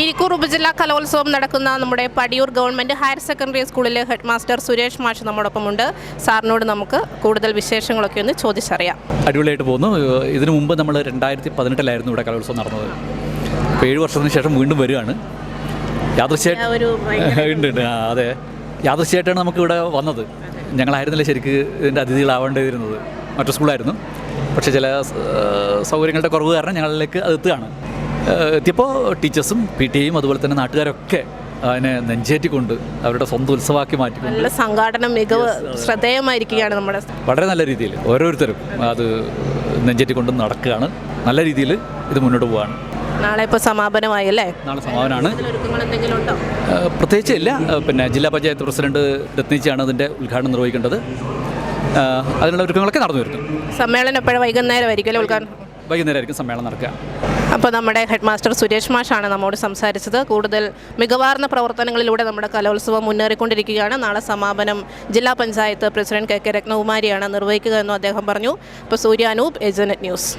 ഇരിക്കൂർ ഉപജില്ലാ കലോത്സവം നടക്കുന്ന നമ്മുടെ പടിയൂർ ഗവൺമെന്റ് ഹയർ സെക്കൻഡറി സ്കൂളിലെ ഹെഡ് മാസ്റ്റർ സുരേഷ് മാഷ് നമ്മോടൊപ്പമുണ്ട്. സാറിനോട് നമുക്ക് കൂടുതൽ വിശേഷങ്ങളൊക്കെ ഒന്ന് ചോദിച്ചറിയാം. അടിപൊളിയായിട്ട് പോകുന്നു. ഇതിനു മുമ്പ് നമ്മൾ രണ്ടായിരത്തി പതിനെട്ടിലായിരുന്നു ഇവിടെ കലോത്സവം നടന്നത്. അപ്പോൾ ഏഴ് വർഷത്തിന് ശേഷം വീണ്ടും വരികയാണ്. യാദൃശ്യമായിട്ട് ഉണ്ട് ഉണ്ട്. അതെ. യാദൃശ്യമായിട്ടാണ് നമുക്ക് ഇവിടെ വന്നത്. ഞങ്ങളായിരുന്നില്ല ശരിക്ക് ഇതിന്റെ അതിഥികളാവേണ്ടിയിരുന്നത് മറ്റു സ്കൂളായിരുന്നു പക്ഷേ ചില സൗകര്യങ്ങളുടെ കുറവ് കാരണം ഞങ്ങളിലേക്ക് അത് എത്തുകയാണ്. എത്തിയപ്പോൾ ടീച്ചേഴ്സും പി ടി എയും അതുപോലെ തന്നെ നാട്ടുകാരൊക്കെ അതിനെ നെഞ്ചേറ്റിക്കൊണ്ട് അവരുടെ സ്വന്തം ഉത്സവമാക്കി മാറ്റി നല്ല സംഘാടന മികവ് ശ്രദ്ധേയമായിരിക്കുകയാണ് നമ്മുടെ വളരെ നല്ല രീതിയിൽ ഓരോരുത്തരും അത് നെഞ്ചേറ്റിക്കൊണ്ട് നടക്കുകയാണ്. നല്ല രീതിയിൽ ഇത് മുന്നോട്ട് പോവുകയാണ് നാളെ ഇപ്പോൾ സമാപനമായി അല്ലേ? നാളെ സമാപനമാണ്. പ്രത്യേകിച്ച് ഇല്ല. പിന്നെ ജില്ലാ പഞ്ചായത്ത് പ്രസിഡന്റ് രത്നിച്ചാണ് അതിന്റെ ഉദ്ഘാടനം നിർവഹിക്കേണ്ടത്. അതിനുള്ള ഒരുക്കങ്ങളൊക്കെ നടന്നു വരുന്നു. സമ്മേളനം എപ്പോഴും? വൈകുന്നേരമായിരിക്കും അല്ലേ ഉദ്ഘാടനം? വൈകുന്നേരമായിരിക്കും സമ്മേളനം നടക്കുക. അപ്പോൾ നമ്മുടെ ഹെഡ് മാസ്റ്റർ സുരേഷ് മാഷാണ് നമ്മോട് സംസാരിച്ചത്. കൂടുതൽ മികവാർന്ന പ്രവർത്തനങ്ങളിലൂടെ നമ്മുടെ കലോത്സവം മുന്നേറിക്കൊണ്ടിരിക്കുകയാണ്. നാളെ സമാപനം ജില്ലാ പഞ്ചായത്ത് പ്രസിഡന്റ് കെ കെ രത്നകുമാരിയാണ് നിർവഹിക്കുക എന്നും അദ്ദേഹം പറഞ്ഞു. അപ്പോൾ സൂര്യാനൂപ് ഏജനറ്റ് ന്യൂസ്.